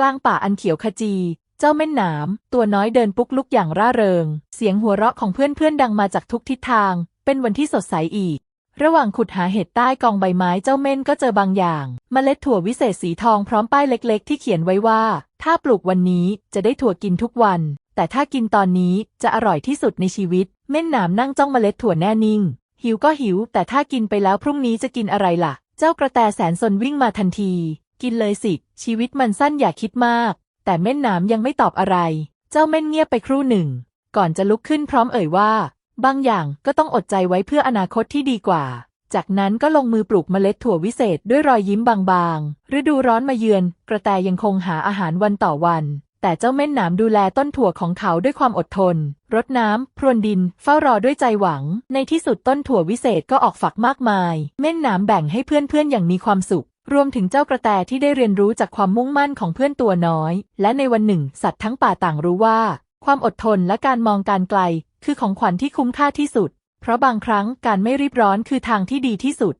กลางป่าอันเขียวขจี เจ้าแม่นหนาม ตัวน้อยเดินปุกลุกอย่างร่าเริง เสียงหัวเราะของเพื่อนๆดังมาจากทุกทิศทาง เป็นวันที่สดใสอีก ระหว่างขุดหาเห็ดใต้กองใบไม้เจ้าเม่นก็เจอบางอย่างเมล็ดถั่ววิเศษสีทองพร้อมป้ายเล็ก ๆ ที่เขียนไว้ว่า ถ้าปลูกวันนี้จะได้ถั่วกินทุกวัน แต่ถ้ากินตอนนี้จะอร่อยที่สุดในชีวิต เม่นหนามนั่งจ้องเมล็ดถั่วแน่นิ่ง หิวก็หิว แต่ถ้ากินไปแล้วพรุ่งนี้จะกินอะไรล่ะ เจ้ากระแตแสนสนวิ่งมาทันที กินเลยสิ ชีวิตมันสั้นอย่าคิดมาก แต่เม่นหนามยังไม่ตอบอะไร เจ้าเม่นเงียบไปครู่หนึ่ง ก่อนจะลุกขึ้นพร้อมเอ่ยว่า บางอย่างก็ต้องอดใจไว้เพื่ออนาคตที่ดีกว่า จากนั้นก็ลงมือปลูกเมล็ดถั่ววิเศษด้วยรอยยิ้มบางๆ ฤดูร้อนมาเยือน กระแตยังคงหาอาหารวันต่อวัน แต่เจ้าเม่นหนามดูแลต้นถั่วของเขาด้วยความอดทน รดน้ำ พรวนดิน เฝ้ารอด้วยใจหวัง ในที่สุดต้นถั่ววิเศษก็ออกฝักมากมาย เม่นหนามแบ่งให้เพื่อนๆอย่างมีความสุข รวมถึงเจ้ากระแตที่ได้เรียนรู้จากความมุ่งมั่นของเพื่อนตัวน้อย และในวันหนึ่ง สัตว์ทั้งป่าต่างรู้ว่า ความอดทนและการมองการไกล คือของขวัญที่คุ้มค่าที่สุด เพราะบางครั้งการไม่รีบร้อนคือทางที่ดีที่สุด